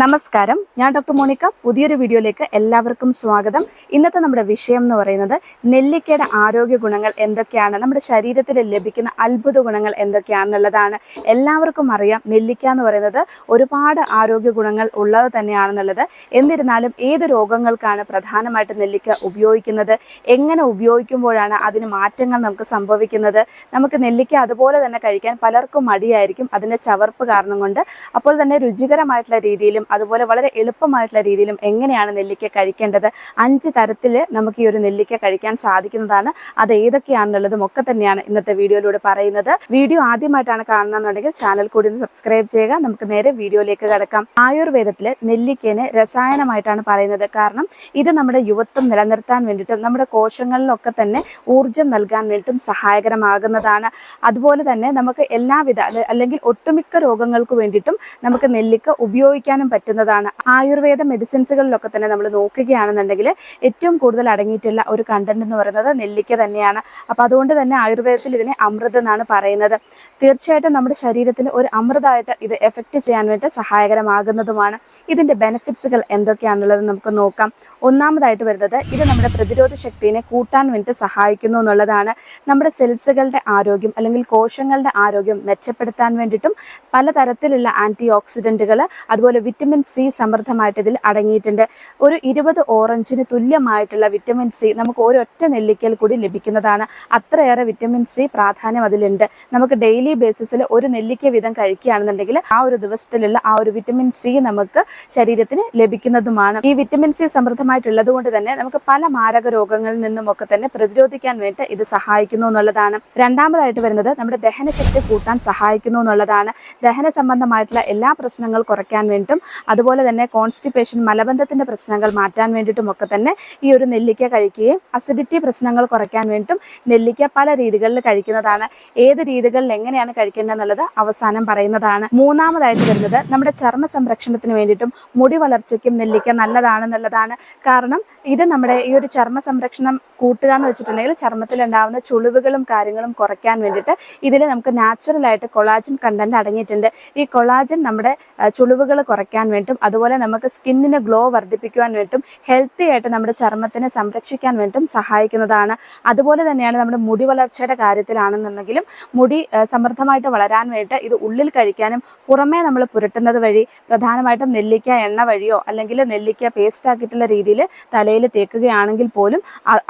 നമസ്കാരം. ഞാൻ doctor Monica. പുതിയൊരു വീഡിയോയിലേക്ക് എല്ലാവർക്കും സ്വാഗതം. ഇന്നത്തെ നമ്മുടെ വിഷയം എന്ന് പറയുന്നത് നെല്ലിക്കയുടെ ആരോഗ്യ ഗുണങ്ങൾ എന്തൊക്കെയാണ്? നമ്മുടെ ശരീരത്തിൽ ലഭിക്കുന്ന അത്ഭുത ഗുണങ്ങൾ എന്തൊക്കെയാണെന്നുള്ളതാണ് എല്ലാവർക്കും അറിയാം. നെല്ലിക്ക എന്ന് പറയുന്നത് ഒരുപാട് ആരോഗ്യ ഗുണങ്ങൾ ഉള്ളത് തന്നെയാണെന്നുള്ളത്. എന്നിരുന്നാലും ഏത് രോഗങ്ങൾക്കാണ് പ്രധാനമായിട്ട് നെല്ലിക്ക ഉപയോഗിക്കുന്നത്? എങ്ങനെ ഉപയോഗിക്കുമ്പോഴാണ് അതിന് മാറ്റങ്ങൾ നമുക്ക് സംഭവിക്കുന്നത്? നമുക്ക് നെല്ലിക്ക അതുപോലെ തന്നെ കഴിക്കാൻ പലർക്കും മടിയായിരിക്കും. അതിന്റെ ചവർപ്പ് കാരണം കൊണ്ട്. അപ്പോൾ തന്നെ രുചികരമായിട്ടുള്ള രീതിയിലും അതുപോലെ വളരെ എളുപ്പമായിട്ടുള്ള രീതിയിലും എങ്ങനെയാണ് നെല്ലിക്ക കഴിക്കേണ്ടത്? അഞ്ച് തരത്തിൽ നമുക്ക് ഈ ഒരു നെല്ലിക്ക കഴിക്കാൻ സാധിക്കുന്നതാണ്. അത് ഏതൊക്കെയാണെന്നുള്ളതും ഒക്കെ തന്നെയാണ് ഇന്നത്തെ വീഡിയോയിലൂടെ പറയുന്നത്. വീഡിയോ ആദ്യമായിട്ടാണ് കാണുന്നതെന്നുണ്ടെങ്കിൽ ചാനൽ കൂടി ഒന്ന് സബ്സ്ക്രൈബ് ചെയ്യുക. നമുക്ക് നേരെ വീഡിയോയിലേക്ക് കടക്കാം. ആയുർവേദത്തിൽ നെല്ലിക്കേനെ രസായനമായിട്ടാണ് പറയുന്നത്. കാരണം ഇത് നമ്മുടെ യുവത്വം നിലനിർത്താൻ വേണ്ടിയിട്ടും നമ്മുടെ കോശങ്ങളിലൊക്കെ തന്നെ ഊർജം നൽകാൻ വേണ്ടിയിട്ടും സഹായകരമാകുന്നതാണ്. അതുപോലെ തന്നെ നമുക്ക് എല്ലാവിധ അല്ലെങ്കിൽ ഒട്ടുമിക്ക രോഗങ്ങൾക്ക് വേണ്ടിയിട്ടും നമുക്ക് നെല്ലിക്ക ഉപയോഗിക്കാനും പറ്റുന്നതാണ്. ആയുർവേദ മെഡിസിൻസുകളിലൊക്കെ തന്നെ നമ്മൾ നോക്കുകയാണെന്നുണ്ടെങ്കിൽ ഏറ്റവും കൂടുതൽ അടങ്ങിയിട്ടുള്ള ഒരു കണ്ടന്റ് എന്ന് പറയുന്നത് നെല്ലിക്ക തന്നെയാണ്. അപ്പോൾ അതുകൊണ്ട് തന്നെ ആയുർവേദത്തിൽ ഇതിനെ അമൃത് എന്നാണ് പറയുന്നത്. തീർച്ചയായിട്ടും നമ്മുടെ ശരീരത്തിന് ഒരു അമൃതമായിട്ട് ഇത് എഫക്റ്റ് ചെയ്യാൻ വേണ്ടി സഹായകരമാകുന്നതുമാണ്. ഇതിന്റെ ബെനിഫിറ്റ്സുകൾ എന്തൊക്കെയാണെന്നുള്ളത് നമുക്ക് നോക്കാം. ഒന്നാമതായിട്ട് വരുന്നത് ഇത് നമ്മുടെ പ്രതിരോധ ശക്തിയെ കൂട്ടാൻ വേണ്ടി സഹായിക്കുന്നു എന്നുള്ളതാണ്. നമ്മുടെ സെൽസുകളുടെ ആരോഗ്യം അല്ലെങ്കിൽ കോശങ്ങളുടെ ആരോഗ്യം മെച്ചപ്പെടുത്താൻ വേണ്ടിയിട്ടും പലതരത്തിലുള്ള ആന്റി ഓക്സിഡന്റുകൾ അതുപോലെ വിറ്റമിൻ സി സമൃദ്ധമായിട്ട് ഇതിൽ അടങ്ങിയിട്ടുണ്ട്. ഒരു ഇരുപത് ഓറഞ്ചിന് തുല്യമായിട്ടുള്ള വിറ്റമിൻ സി നമുക്ക് ഒരൊറ്റ നെല്ലിക്കയിൽ കൂടി ലഭിക്കുന്നതാണ്. അത്രയേറെ വിറ്റമിൻ സി പ്രാധാന്യം അതിലുണ്ട്. നമുക്ക് ഡെയിലി ബേസിസിൽ ഒരു നെല്ലിക്ക വീതം കഴിക്കുകയാണെന്നുണ്ടെങ്കിൽ ആ ഒരു ദിവസത്തിലുള്ള ആ ഒരു വിറ്റമിൻ സി നമുക്ക് ശരീരത്തിന് ലഭിക്കുന്നതുമാണ്. ഈ വിറ്റമിൻ സി സമൃദ്ധമായിട്ടുള്ളത് കൊണ്ട് തന്നെ നമുക്ക് പല മാരക രോഗങ്ങളിൽ നിന്നുമൊക്കെ തന്നെ പ്രതിരോധിക്കാൻ വേണ്ടി ഇത് സഹായിക്കുന്നു എന്നുള്ളതാണ്. രണ്ടാമതായിട്ട് വരുന്നത് നമ്മുടെ ദഹനശക്തി കൂട്ടാൻ സഹായിക്കുന്നു എന്നുള്ളതാണ്. ദഹന സംബന്ധമായിട്ടുള്ള എല്ലാ പ്രശ്നങ്ങൾ കുറയ്ക്കാൻ വേണ്ടിയിട്ടും അതുപോലെ തന്നെ കോൺസ്റ്റിപ്പേഷൻ മലബന്ധത്തിന്റെ പ്രശ്നങ്ങൾ മാറ്റാൻ വേണ്ടിയിട്ടും ഒക്കെ തന്നെ ഈ ഒരു നെല്ലിക്ക കഴിക്കുകയും അസിഡിറ്റി പ്രശ്നങ്ങൾ കുറയ്ക്കാൻ വേണ്ടിയിട്ടും നെല്ലിക്ക പല രീതികളിൽ കഴിക്കുന്നതാണ്. ഏത് രീതികളിൽ എങ്ങനെയാണ് കഴിക്കേണ്ടത് എന്നുള്ളത് അവസാനം പറയുന്നതാണ്. മൂന്നാമതായിട്ട് വരുന്നത് നമ്മുടെ ചർമ്മ സംരക്ഷണത്തിന് വേണ്ടിയിട്ടും മുടി വളർച്ചയ്ക്കും നെല്ലിക്ക നല്ലതാണെന്നുള്ളതാണ്. കാരണം ഇത് നമ്മുടെ ഈ ഒരു ചർമ്മ സംരക്ഷണം കൂട്ടുക എന്ന് വെച്ചിട്ടുണ്ടെങ്കിൽ ചർമ്മത്തിൽ ഉണ്ടാകുന്ന ചുളിവുകളും കാര്യങ്ങളും കുറയ്ക്കാൻ വേണ്ടിയിട്ട് ഇതിൽ നമുക്ക് നാച്ചുറൽ ആയിട്ട് കൊളാജൻ കണ്ടന്റ് അടങ്ങിയിട്ടുണ്ട്. ഈ കൊളാജൻ നമ്മുടെ ചുളിവുകൾ കുറയ്ക്കാൻ വേണ്ടിയിട്ടും അതുപോലെ നമുക്ക് സ്കിന്നിന് ഗ്ലോ വർദ്ധിപ്പിക്കുവാൻ വേണ്ടും ഹെൽത്തി ആയിട്ട് നമ്മുടെ ചർമ്മത്തിനെ സംരക്ഷിക്കാൻ വേണ്ടും സഹായിക്കുന്നതാണ്. അതുപോലെ തന്നെയാണ് നമ്മുടെ മുടി വളർച്ചയുടെ കാര്യത്തിലാണെന്നുണ്ടെങ്കിലും മുടി സമൃദ്ധമായിട്ട് വളരാൻ വേണ്ടി ഇത് ഉള്ളിൽ കഴിക്കാനും പുറമേ നമ്മൾ പുരട്ടുന്നത് വഴി പ്രധാനമായിട്ടും നെല്ലിക്ക എണ്ണ വഴിയോ അല്ലെങ്കിൽ നെല്ലിക്ക പേസ്റ്റ് ആക്കിയിട്ടുള്ള രീതിയിൽ തലയിൽ തേക്കുകയാണെങ്കിൽ പോലും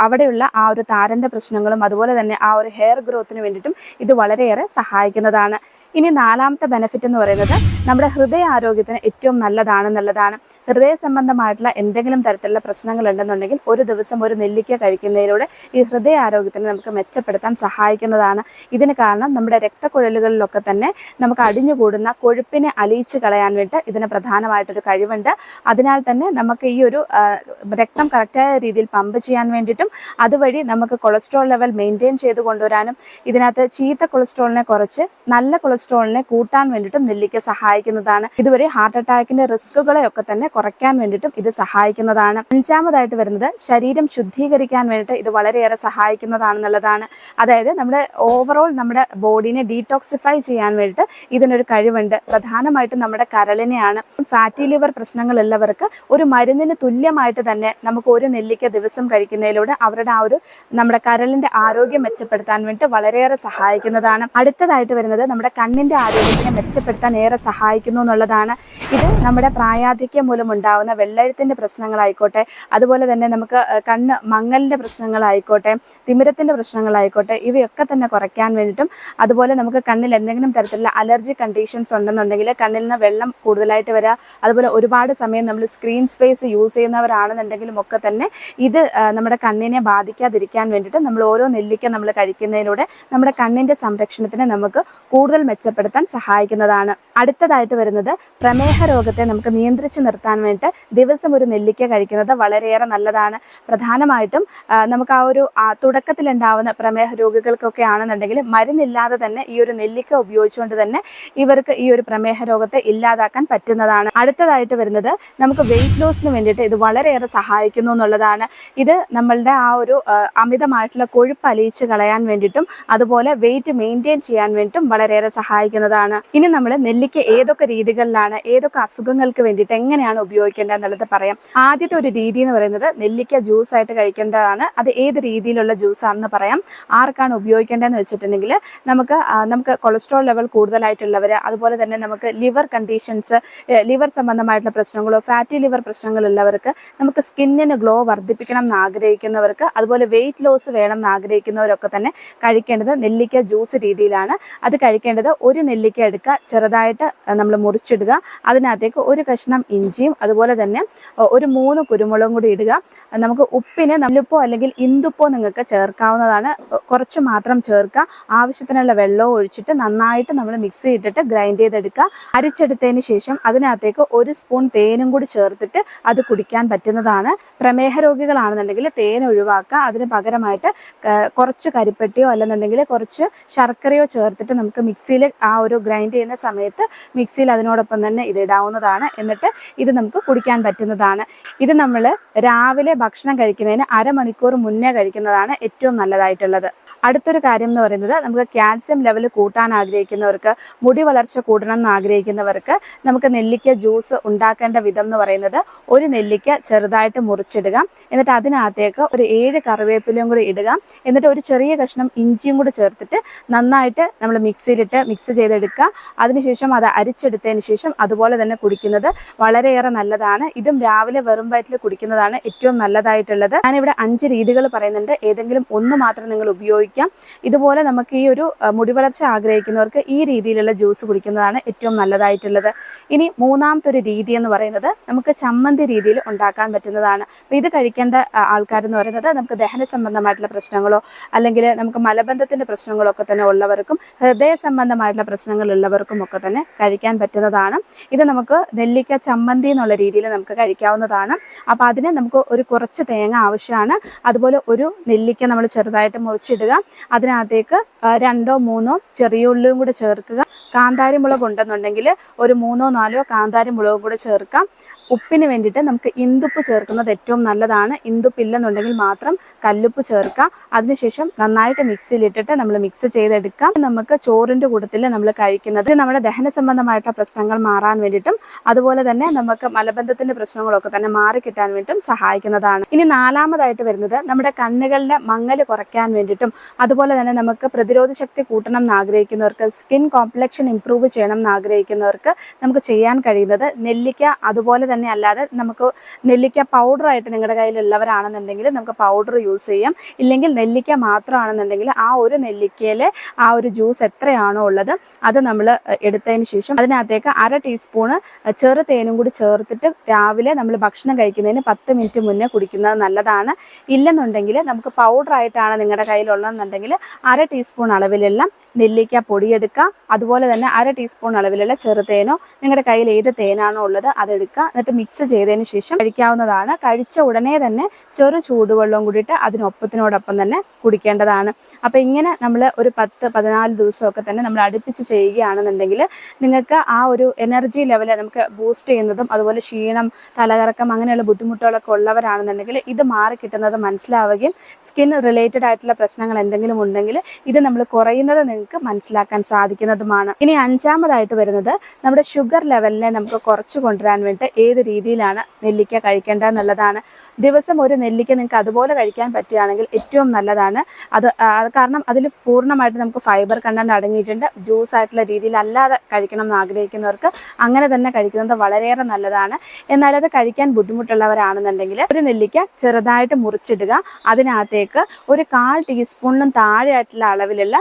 അവിടെയുള്ള ആ ഒരു താരന്റെ പ്രശ്നങ്ങളും അതുപോലെ തന്നെ ആ ഒരു ഹെയർ ഗ്രോത്തിന് വേണ്ടിയിട്ടും ഇത് വളരെയേറെ സഹായിക്കുന്നതാണ്. ഇനി നാലാമത്തെ ബെനിഫിറ്റ് എന്ന് പറയുന്നത് നമ്മുടെ ഹൃദയ ആരോഗ്യത്തിന് ഏറ്റവും നല്ലതാണെന്നുള്ളതാണ്. ഹൃദയ സംബന്ധമായിട്ടുള്ള എന്തെങ്കിലും തരത്തിലുള്ള പ്രശ്നങ്ങൾ ഉണ്ടെന്നുണ്ടെങ്കിൽ ഒരു ദിവസം ഒരു നെല്ലിക്ക കഴിക്കുന്നതിലൂടെ ഈ ഹൃദയ ആരോഗ്യത്തിന് നമുക്ക് മെച്ചപ്പെടുത്താൻ സഹായിക്കുന്നതാണ്. ഇതിന് കാരണം നമ്മുടെ രക്തക്കുഴലുകളിലൊക്കെ തന്നെ നമുക്ക് അടിഞ്ഞുകൂടുന്ന കൊഴുപ്പിനെ അലിയിച്ചു കളയാൻ വേണ്ടി ഇതിന് പ്രധാനമായിട്ടൊരു കഴിവുണ്ട്. അതിനാൽ തന്നെ നമുക്ക് ഈ ഒരു രക്തം കറക്റ്റായ രീതിയിൽ പമ്പ് ചെയ്യാൻ വേണ്ടിയിട്ടും അതുവഴി നമുക്ക് കൊളസ്ട്രോൾ ലെവൽ മെയിന്റെയിൻ ചെയ്ത് കൊണ്ടുവരാനും ഇതിനകത്ത് ചീത്ത കൊളസ്ട്രോളിനെ കുറച്ച് നല്ല കൊളസ്ട്രോളിനെ കൂട്ടാൻ വേണ്ടിയിട്ടും നെല്ലിക്ക സഹായിക്കുന്നതാണ്. ഇതുവരെ ഹാർട്ട് അറ്റാക്കിന്റെ റിസ്കുകളെ ഒക്കെ തന്നെ കുറയ്ക്കാൻ വേണ്ടിയിട്ടും ഇത് സഹായിക്കുന്നതാണ്. അഞ്ചാമതായിട്ട് വരുന്നത് ശരീരം ശുദ്ധീകരിക്കാൻ വേണ്ടിയിട്ട് ഇത് വളരെയേറെ സഹായിക്കുന്നതാണെന്നുള്ളതാണ്. അതായത് നമ്മുടെ ഓവറോൾ നമ്മുടെ ബോഡീനെ ഡീടോക്സിഫൈ ചെയ്യാൻ വേണ്ടിയിട്ട് ഇതിനൊരു കഴിവുണ്ട്. പ്രധാനമായിട്ടും നമ്മുടെ കരളിനെയാണ്. ഫാറ്റി ലിവർ പ്രശ്നങ്ങളുള്ളവർക്ക് ഒരു മരുന്നിന് തുല്യമായിട്ട് തന്നെ നമുക്ക് ഒരു നെല്ലിക്ക ദിവസം കഴിക്കുന്നതിലൂടെ അവരുടെ ആ ഒരു നമ്മുടെ കരളിന്റെ ആരോഗ്യം മെച്ചപ്പെടുത്താൻ വേണ്ടി വളരെയേറെ സഹായിക്കുന്നതാണ്. അടുത്തതായിട്ട് വരുന്നത് നമ്മുടെ കണ്ണിന്റെ ആരോഗ്യത്തിനെ മെച്ചപ്പെടുത്താൻ ഏറെ സഹായിക്കുന്നു എന്നുള്ളതാണ്. ഇത് നമ്മുടെ പ്രായാധിക്യം മൂലം ഉണ്ടാകുന്ന വെള്ളഴുത്തിന്റെ പ്രശ്നങ്ങളായിക്കോട്ടെ അതുപോലെ തന്നെ നമുക്ക് കണ്ണ് മങ്ങലിന്റെ പ്രശ്നങ്ങളായിക്കോട്ടെ തിമിരത്തിന്റെ പ്രശ്നങ്ങളായിക്കോട്ടെ ഇവയൊക്കെ തന്നെ കുറയ്ക്കാൻ വേണ്ടിയിട്ടും അതുപോലെ നമുക്ക് കണ്ണിൽ എന്തെങ്കിലും തരത്തിലുള്ള അലർജി കണ്ടീഷൻസ് ഉണ്ടെന്നുണ്ടെങ്കിൽ കണ്ണിൽ നിന്ന് വെള്ളം കൂടുതലായിട്ട് വരിക അതുപോലെ ഒരുപാട് സമയം നമ്മൾ സ്ക്രീൻ സ്പേസ് യൂസ് ചെയ്യുന്നവരാണെന്നുണ്ടെങ്കിലും ഒക്കെ തന്നെ ഇത് നമ്മുടെ കണ്ണിനെ ബാധിക്കാതിരിക്കാൻ വേണ്ടിയിട്ട് നമ്മൾ ഓരോ നെല്ലിക്ക നമ്മൾ കഴിക്കുന്നതിലൂടെ നമ്മുടെ കണ്ണിന്റെ സംരക്ഷണത്തിന് നമുക്ക് കൂടുതൽ മെച്ചപ്പെടുത്താൻ സഹായിക്കുന്നതാണ്. അടുത്തതായിട്ട് വരുന്നത് പ്രമേഹ രോഗത്തെ നമുക്ക് നിയന്ത്രിച്ചു നിർത്താൻ വേണ്ടിയിട്ട് ദിവസം ഒരു നെല്ലിക്ക കഴിക്കുന്നത് വളരെയേറെ നല്ലതാണ്. പ്രധാനമായിട്ടും നമുക്ക് ആ ഒരു തുടക്കത്തിലുണ്ടാവുന്ന പ്രമേഹ രോഗികൾക്കൊക്കെ ആണെന്നുണ്ടെങ്കിൽ മരുന്നില്ലാതെ തന്നെ ഈ ഒരു നെല്ലിക്ക ഉപയോഗിച്ചുകൊണ്ട് തന്നെ ഇവർക്ക് ഈ ഒരു പ്രമേഹ രോഗത്തെ ഇല്ലാതാക്കാൻ പറ്റുന്നതാണ്. അടുത്തതായിട്ട് വരുന്നത് നമുക്ക് വെയിറ്റ് ലോസിന് വേണ്ടിയിട്ട് ഇത് വളരെയേറെ സഹായിക്കുന്നു എന്നുള്ളതാണ്. ഇത് നമ്മളുടെ ആ ഒരു അമിതമായിട്ടുള്ള കൊഴുപ്പ് അലിയിച്ച് കളയാൻ വേണ്ടിയിട്ടും അതുപോലെ വെയിറ്റ് മെയിന്റെയിൻ ചെയ്യാൻ വേണ്ടിയിട്ടും വളരെയേറെ സഹായിക്കും സഹായിക്കുന്നതാണ്. ഇനി നമ്മൾ നെല്ലിക്ക ഏതൊക്കെ രീതികളിലാണ് ഏതൊക്കെ അസുഖങ്ങൾക്ക് വേണ്ടിയിട്ട് എങ്ങനെയാണ് ഉപയോഗിക്കേണ്ടത് എന്നുള്ളത് പറയാം. ആദ്യത്തെ ഒരു രീതി എന്ന് പറയുന്നത് നെല്ലിക്ക ജ്യൂസ് ആയിട്ട് കഴിക്കേണ്ടതാണ്. അത് ഏത് രീതിയിലുള്ള ജ്യൂസ് ആണെന്ന് പറയാം. ആർക്കാണ് ഉപയോഗിക്കേണ്ടതെന്ന് വെച്ചിട്ടുണ്ടെങ്കിൽ നമുക്ക് നമുക്ക് കൊളസ്ട്രോൾ ലെവൽ കൂടുതലായിട്ടുള്ളവർ അതുപോലെ തന്നെ നമുക്ക് ലിവർ കണ്ടീഷൻസ് ലിവർ സംബന്ധമായിട്ടുള്ള പ്രശ്നങ്ങളോ ഫാറ്റി ലിവർ പ്രശ്നങ്ങളുള്ളവർക്ക് നമുക്ക് സ്കിന്നിന് ഗ്ലോ വർദ്ധിപ്പിക്കണം എന്ന് ആഗ്രഹിക്കുന്നവർക്ക് അതുപോലെ വെയിറ്റ് ലോസ് വേണം എന്ന് ആഗ്രഹിക്കുന്നവരൊക്കെ തന്നെ കഴിക്കേണ്ടത് നെല്ലിക്ക ജ്യൂസ് രീതിയിലാണ്. അത് കഴിക്കേണ്ടത് ഒരു നെല്ലിക്ക എടുക്കുക ചെറുതായിട്ട് നമ്മൾ മുറിച്ചിടുക. അതിനകത്തേക്ക് ഒരു കഷ്ണം ഇഞ്ചിയും അതുപോലെ തന്നെ ഒരു മൂന്ന് കുരുമുളകും കൂടി ഇടുക. നമുക്ക് ഉപ്പിന് നമ്മളിപ്പോൾ അല്ലെങ്കിൽ ഇന്ദുപ്പോ നിങ്ങൾക്ക് ചേർക്കാവുന്നതാണ്. കുറച്ച് മാത്രം ചേർക്കുക. ആവശ്യത്തിനുള്ള വെള്ളവും ഒഴിച്ചിട്ട് നന്നായിട്ട് നമ്മൾ മിക്സ് ചെയ്തിട്ട് ഗ്രൈൻഡ് ചെയ്തെടുക്കുക. അരിച്ചെടുത്തതിന് ശേഷം അതിനകത്തേക്ക് ഒരു സ്പൂൺ തേനും കൂടി ചേർത്തിട്ട് അത് കുടിക്കാൻ പറ്റുന്നതാണ്. പ്രമേഹ രോഗികളാണെന്നുണ്ടെങ്കിൽ തേൻ ഒഴിവാക്കുക. അതിന് പകരമായിട്ട് കുറച്ച് കരിപ്പെട്ടിയോ അല്ലെന്നുണ്ടെങ്കിൽ കുറച്ച് ശർക്കരയോ ചേർത്തിട്ട് നമുക്ക് മിക്സിയിൽ ആ ഒരു ഗ്രൈൻഡ് ചെയ്യുന്ന സമയത്ത് മിക്സിയിൽ അതിനോടൊപ്പം തന്നെ ഇത് ഇടാവുന്നതാണ്. എന്നിട്ട് ഇത് നമുക്ക് കുടിക്കാൻ പറ്റുന്നതാണ്. ഇത് നമ്മൾ രാവിലെ ഭക്ഷണം കഴിക്കുന്നതിന് അരമണിക്കൂർ മുന്നേ കഴിക്കുന്നതാണ് ഏറ്റവും നല്ലതായിട്ടുള്ളത്. അടുത്തൊരു കാര്യം എന്ന് പറയുന്നത് നമുക്ക് കാൽസ്യം ലെവൽ കൂട്ടാൻ ആഗ്രഹിക്കുന്നവർക്ക് മുടി വളർച്ച കൂടണം എന്ന് ആഗ്രഹിക്കുന്നവർക്ക് നമുക്ക് നെല്ലിക്ക ജ്യൂസ് ഉണ്ടാക്കേണ്ട വിധം എന്ന് പറയുന്നത് ഒരു നെല്ലിക്ക ചെറുതായിട്ട് മുറിച്ചിടുക എന്നിട്ട് അതിനകത്തേക്ക് ഒരു ഏഴ് കറിവേപ്പിലയും കൂടി ഇടുക എന്നിട്ട് ഒരു ചെറിയ കഷ്ണം ഇഞ്ചിയും കൂടി ചേർത്തിട്ട് നന്നായിട്ട് നമ്മൾ മിക്സിയിലിട്ട് മിക്സ് ചെയ്തെടുക്കുക. അതിനുശേഷം അത് അരിച്ചെടുത്തതിന് ശേഷം അതുപോലെ തന്നെ കുടിക്കുന്നത് വളരെയേറെ നല്ലതാണ്. ഇതും രാവിലെ വെറും വയറ്റിൽ കുടിക്കുന്നതാണ് ഏറ്റവും നല്ലതായിട്ടുള്ളത്. ഞാനിവിടെ അഞ്ച് രീതികൾ പറയുന്നുണ്ട്. ഏതെങ്കിലും ഒന്ന് മാത്രം നിങ്ങൾ ഉപയോഗിക്കാം ഇതുപോലെ നമുക്ക് ഈ ഒരു മുടി വളർച്ച ആഗ്രഹിക്കുന്നവർക്ക് ഈ രീതിയിലുള്ള ജ്യൂസ് കുടിക്കുന്നതാണ് ഏറ്റവും നല്ലതായിട്ടുള്ളത്. ഇനി മൂന്നാമത്തെ ഒരു രീതി എന്ന് പറയുന്നത് നമുക്ക് ചമ്മന്തി രീതിയിൽ ഉണ്ടാക്കാൻ പറ്റുന്നതാണ്. അപ്പോൾ ഇത് കഴിക്കേണ്ട ആൾക്കാരെന്ന് പറയുന്നത് നമുക്ക് ദഹന സംബന്ധമായിട്ടുള്ള പ്രശ്നങ്ങളോ അല്ലെങ്കിൽ നമുക്ക് മലബന്ധത്തിന്റെ പ്രശ്നങ്ങളോ ഒക്കെ തന്നെ ഉള്ളവർക്കും ഹൃദയ സംബന്ധമായിട്ടുള്ള പ്രശ്നങ്ങളുള്ളവർക്കും ഒക്കെ തന്നെ കഴിക്കാൻ പറ്റുന്നതാണ്. ഇത് നമുക്ക് നെല്ലിക്ക ചമ്മന്തി എന്നുള്ള രീതിയിൽ നമുക്ക് കഴിക്കാവുന്നതാണ്. അപ്പോൾ അതിന് നമുക്ക് ഒരു കുറച്ച് തേങ്ങ ആവശ്യമാണ്. അതുപോലെ ഒരു നെല്ലിക്ക നമ്മൾ ചെറുതായിട്ട് മുറിച്ചിടുക. അതിനകത്തേക്ക് രണ്ടോ മൂന്നോ ചെറിയ ഉള്ളിയും കൂടെ ചേർക്കുക. കാന്താരി മുളക് ഉണ്ടെന്നുണ്ടെങ്കിൽ ഒരു മൂന്നോ നാലോ കാന്താരി മുളകും കൂടെ ചേർക്കാം. ഉപ്പിന് വേണ്ടിയിട്ട് നമുക്ക് ഇന്ദുപ്പ് ചേർക്കുന്നത് ഏറ്റവും നല്ലതാണ്. ഇന്ദുപ്പ് ഇല്ലെന്നുണ്ടെങ്കിൽ മാത്രം കല്ലുപ്പ് ചേർക്കാം. അതിനുശേഷം നന്നായിട്ട് മിക്സിയിലിട്ടിട്ട് നമ്മൾ മിക്സ് ചെയ്തെടുക്കാം. നമുക്ക് ചോറിന്റെ കൂട്ടത്തിൽ നമ്മൾ കഴിക്കുന്നത് നമ്മുടെ ദഹന സംബന്ധമായിട്ടുള്ള പ്രശ്നങ്ങൾ മാറാൻ വേണ്ടിയിട്ടും അതുപോലെ തന്നെ നമുക്ക് മലബന്ധത്തിന്റെ പ്രശ്നങ്ങളൊക്കെ തന്നെ മാറി കിട്ടാൻ വേണ്ടിയിട്ടും സഹായിക്കുന്നതാണ്. ഇനി നാലാമതായിട്ട് വരുന്നത് നമ്മുടെ കണ്ണുകളുടെ മങ്ങൽ കുറയ്ക്കാൻ വേണ്ടിയിട്ടും അതുപോലെ തന്നെ നമുക്ക് പ്രതിരോധ ശക്തി കൂട്ടണം എന്ന് ആഗ്രഹിക്കുന്നവർക്ക് സ്കിൻ കോംപ്ലക്ഷൻ ഇംപ്രൂവ് ചെയ്യണം എന്ന് ആഗ്രഹിക്കുന്നവർക്ക് നമുക്ക് ചെയ്യാൻ കഴിയുന്നത് നെല്ലിക്ക അതുപോലെ തന്നെ അല്ലാതെ നമുക്ക് നെല്ലിക്ക പൗഡറായിട്ട് നിങ്ങളുടെ കയ്യിലുള്ളവരാണെന്നുണ്ടെങ്കിൽ നമുക്ക് പൗഡർ യൂസ് ചെയ്യാം. ഇല്ലെങ്കിൽ നെല്ലിക്ക മാത്രമാണെന്നുണ്ടെങ്കിൽ ആ ഒരു നെല്ലിക്കയിലെ ആ ഒരു ജ്യൂസ് എത്രയാണോ ഉള്ളത് അത് നമ്മൾ എടുത്തതിന് ശേഷം അതിനകത്തേക്ക് അര ടീസ്പൂണ് ചെറു തേനും കൂടി ചേർത്തിട്ട് രാവിലെ നമ്മൾ ഭക്ഷണം കഴിക്കുന്നതിന് പത്ത് മിനിറ്റ് മുന്നേ കുടിക്കുന്നത് നല്ലതാണ്. ഇല്ലെന്നുണ്ടെങ്കിൽ നമുക്ക് പൗഡറായിട്ടാണ് നിങ്ങളുടെ കയ്യിലുള്ളതെന്നുണ്ടെങ്കിൽ അര ടീസ്പൂൺ അളവിലുള്ള നെല്ലിക്ക പൊടിയെടുക്കുക. അതുപോലെ തന്നെ അര ടീസ്പൂൺ അളവിലുള്ള ചെറുതേനോ നിങ്ങളുടെ കയ്യിൽ ഏത് തേനാണോ ഉള്ളത് അതെടുക്കുക. എന്നിട്ട് മിക്സ് ചെയ്തതിന് ശേഷം കഴിക്കാവുന്നതാണ്. കഴിച്ച ഉടനെ തന്നെ ചെറു ചൂടുവെള്ളവും കൂടിയിട്ട് അതിനൊപ്പത്തിനോടൊപ്പം തന്നെ കുടിക്കേണ്ടതാണ്. അപ്പോൾ ഇങ്ങനെ നമ്മൾ ഒരു പത്ത് പതിനാല് ദിവസമൊക്കെ തന്നെ നമ്മൾ അടുപ്പിച്ച് ചെയ്യുകയാണെന്നുണ്ടെങ്കിൽ നിങ്ങൾക്ക് ആ ഒരു എനർജി ലെവൽ നമുക്ക് ബൂസ്റ്റ് ചെയ്യുന്നതും അതുപോലെ ക്ഷീണം തലകറക്കം അങ്ങനെയുള്ള ബുദ്ധിമുട്ടുകളൊക്കെ ഉള്ളവരാണെന്നുണ്ടെങ്കിൽ ഇത് മാറി കിട്ടുന്നത് മനസ്സിലാവുകയും സ്കിൻ റിലേറ്റഡ് ആയിട്ടുള്ള പ്രശ്നങ്ങൾ എന്തെങ്കിലും ഉണ്ടെങ്കിൽ ഇത് നമ്മൾ കുറയുന്നത് നിങ്ങൾക്ക് മനസ്സിലാക്കാൻ സാധിക്കുന്നതുമാണ്. ഇനി അഞ്ചാമതായിട്ട് വരുന്നത് നമ്മുടെ ഷുഗർ ലെവലിനെ നമുക്ക് കുറച്ച് കൊണ്ടുവരാൻ വേണ്ടി ഏത് രീതിയിലാണ് നെല്ലിക്ക കഴിക്കേണ്ടത് എന്നുള്ളതാണ്. ദിവസം ഒരു നെല്ലിക്ക നിങ്ങൾക്ക് അതുപോലെ കഴിക്കാൻ പറ്റുകയാണെങ്കിൽ ഏറ്റവും നല്ലതാണ്. അത് കാരണം അതിൽ പൂർണമായിട്ട് നമുക്ക് ഫൈബർ കണ്ടന്റ് അടങ്ങിയിട്ടുണ്ട്. ജ്യൂസ് ആയിട്ടുള്ള രീതിയിൽ അല്ലാതെ കഴിക്കണം എന്ന് ആഗ്രഹിക്കുന്നവർക്ക് അങ്ങനെ തന്നെ കഴിക്കുന്നത് വളരെയേറെ നല്ലതാണ്. എന്നാൽ അത് കഴിക്കാൻ ബുദ്ധിമുട്ടുള്ളവരാണെന്നുണ്ടെങ്കിൽ ഒരു നെല്ലിക്ക ചെറുതായിട്ട് മുറിച്ചിടുക. അതിനകത്തേക്ക് ഒരു കാൽ ടീസ്പൂണിനും താഴെയായിട്ടുള്ള അളവിലുള്ള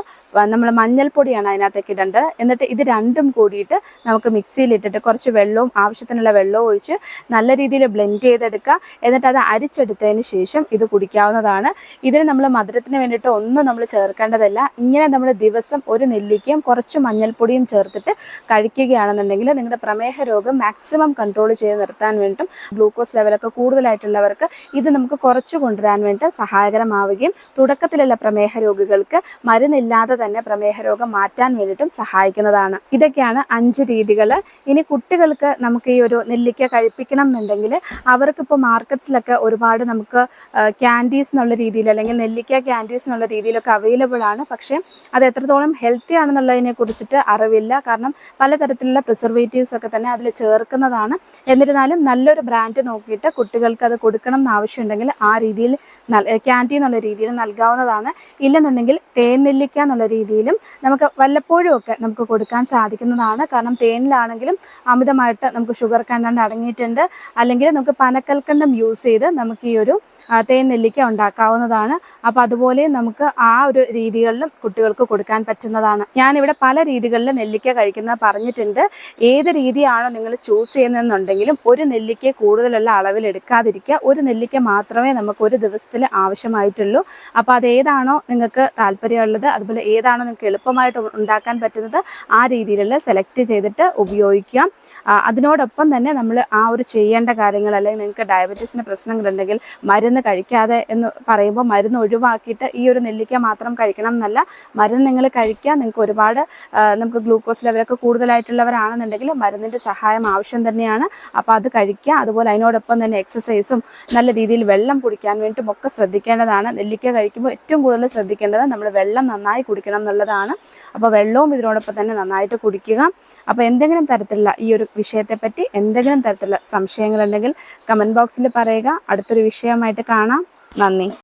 നമ്മൾ മഞ്ഞൾപ്പൊടിയാണ് അതിനകത്തേക്ക് ഇടേണ്ടത്. എന്നിട്ട് ഇത് രണ്ടും കൂടിയിട്ട് നമുക്ക് മിക്സിയിൽ മിക്സിയിലിട്ടിട്ട് കുറച്ച് വെള്ളവും ആവശ്യത്തിനുള്ള വെള്ളവും ഒഴിച്ച് നല്ല രീതിയിൽ ബ്ലെൻഡ് ചെയ്തെടുക്കുക. എന്നിട്ട് അത് അരിച്ചെടുത്തതിന് ശേഷം ഇത് കുടിക്കാവുന്നതാണ്. ഇതിന് നമ്മൾ മധുരത്തിന് വേണ്ടിയിട്ട് ഒന്നും നമ്മൾ ചേർക്കേണ്ടതല്ല. ഇങ്ങനെ നമ്മൾ ദിവസം ഒരു നെല്ലിക്കയും കുറച്ച് മഞ്ഞൾപ്പൊടിയും ചേർത്തിട്ട് കഴിക്കുകയാണെന്നുണ്ടെങ്കിൽ നിങ്ങളുടെ പ്രമേഹ രോഗം മാക്സിമം കൺട്രോൾ ചെയ്ത് നിർത്താൻ വേണ്ടിയിട്ടും ഗ്ലൂക്കോസ് ലെവലൊക്കെ കൂടുതലായിട്ടുള്ളവർക്ക് ഇത് നമുക്ക് കുറച്ച് കൊണ്ടുവരാൻ വേണ്ടി സഹായകരമാവുകയും തുടക്കത്തിലുള്ള പ്രമേഹ രോഗികൾക്ക് മരുന്നില്ലാതെ തന്നെ പ്രമേഹ പ്രമേഹ രോഗം മാറ്റാൻ വേണ്ടിയിട്ടും സഹായിക്കുന്നതാണ്. ഇതൊക്കെയാണ് അഞ്ച് രീതികൾ ഇനി കുട്ടികൾക്ക് നമുക്ക് ഈ ഒരു നെല്ലിക്ക കഴിപ്പിക്കണം എന്നുണ്ടെങ്കിൽ അവർക്കിപ്പോൾ മാർക്കറ്റ്സിലൊക്കെ ഒരുപാട് നമുക്ക് ക്യാൻഡീസ് എന്നുള്ള രീതിയിൽ അല്ലെങ്കിൽ നെല്ലിക്ക ക്യാൻഡീസ് എന്നുള്ള രീതിയിലൊക്കെ അവൈലബിൾ ആണ്. പക്ഷേ അത് എത്രത്തോളം ഹെൽത്തി ആണെന്നുള്ളതിനെ കുറിച്ചിട്ട് അറിവില്ല. കാരണം പലതരത്തിലുള്ള പ്രിസർവേറ്റീവ്സ് ഒക്കെ തന്നെ അതിൽ ചേർക്കുന്നതാണ്. എന്നിരുന്നാലും നല്ലൊരു ബ്രാൻഡ് നോക്കിയിട്ട് കുട്ടികൾക്ക് അത് കൊടുക്കണം എന്ന് ആവശ്യമുണ്ടെങ്കിൽ ആ രീതിയിൽ ക്യാന്റീൻ എന്നുള്ള രീതിയിൽ നൽകാവുന്നതാണ്. ഇല്ലെന്നുണ്ടെങ്കിൽ തേൻ നെല്ലിക്ക എന്നുള്ള രീതിയിലും നമുക്ക് വല്ലപ്പോഴും ഒക്കെ നമുക്ക് കൊടുക്കാൻ സാധിക്കുന്നതാണ്. കാരണം തേനിലാണെങ്കിലും അമിതമായിട്ട് നമുക്ക് ഷുഗർ കണ്ടന്റ് അടങ്ങിയിട്ടുണ്ട്. അല്ലെങ്കിൽ നമുക്ക് പനക്കൽക്കണ്ടം യൂസ് ചെയ്ത് നമുക്ക് ഈ ഒരു തേൻ നെല്ലിക്ക ഉണ്ടാക്കാവുന്നതാണ്. അപ്പോൾ അതുപോലെ നമുക്ക് ആ ഒരു രീതികളിലും കുട്ടികൾക്ക് കൊടുക്കാൻ പറ്റുന്നതാണ്. ഞാനിവിടെ പല രീതികളിൽ നെല്ലിക്ക കഴിക്കുന്നത് പറഞ്ഞിട്ടുണ്ട്. ഏത് രീതിയാണോ നിങ്ങൾ ചൂസ് ചെയ്യുന്നതെന്നുണ്ടെങ്കിലും ഒരു നെല്ലിക്ക കൂടുതലുള്ള അളവിൽ എടുക്കാതിരിക്കുക. ഒരു നെല്ലിക്ക മാത്രമേ നമുക്ക് ഒരു ദിവസത്തിൽ ആവശ്യമായിട്ടുള്ളൂ. അപ്പോൾ അത് ഏതാണോ നിങ്ങൾക്ക് താല്പര്യമുള്ളത് അതുപോലെ ഏതാണോ നിങ്ങൾക്ക് എളുപ്പമായിട്ട് ഉണ്ടാക്കാൻ പറ്റുന്നത് ആ രീതിയിലുള്ള സെലക്ട് ചെയ്തിട്ട് ഉപയോഗിക്കുക അതിനോടൊപ്പം തന്നെ നമ്മൾ ആ ഒരു ചെയ്യേണ്ട കാര്യങ്ങൾ അല്ലെങ്കിൽ നിങ്ങൾക്ക് ഡയബറ്റീസിന്റെ പ്രശ്നങ്ങളുണ്ടെങ്കിൽ മരുന്ന് കഴിക്കാതെ എന്ന് പറയുമ്പോൾ മരുന്ന് ഒഴിവാക്കിയിട്ട് ഈ ഒരു നെല്ലിക്ക മാത്രം കഴിക്കണം എന്നല്ല. മരുന്ന് നിങ്ങൾ കഴിക്കുക നിങ്ങൾക്ക് ഒരുപാട് നമുക്ക് ഗ്ലൂക്കോസ് ലെവലൊക്കെ കൂടുതലായിട്ടുള്ളവരാണെന്നുണ്ടെങ്കിൽ മരുന്നിന്റെ സഹായം ആവശ്യം തന്നെയാണ്. അപ്പോൾ അത് കഴിക്കുക. അതുപോലെ അതിനോടൊപ്പം തന്നെ എക്സസൈസും നല്ല രീതിയിൽ വെള്ളം കുടിക്കാൻ വേണ്ടിയിട്ടും ഒക്കെ ശ്രദ്ധിക്കേണ്ടതാണ്. നെല്ലിക്ക കഴിക്കുമ്പോൾ ഏറ്റവും കൂടുതൽ ശ്രദ്ധിക്കേണ്ടത് നമ്മൾ വെള്ളം നന്നായി കുടിക്കണം എന്നുള്ളതാണ് അപ്പോൾ വെള്ളവും ഇതിനോടൊപ്പം തന്നെ നന്നായിട്ട് കുടിക്കുക. അപ്പോൾ എന്തെങ്കിലും തരത്തിലുള്ള ഈ ഒരു വിഷയത്തെപ്പറ്റി എന്തെങ്കിലും തരത്തിലുള്ള സംശയങ്ങളുണ്ടെങ്കിൽ കമന്റ് ബോക്സിൽ പറയുക. അടുത്തൊരു വിഷയമായിട്ട് കാണാം. നന്ദി.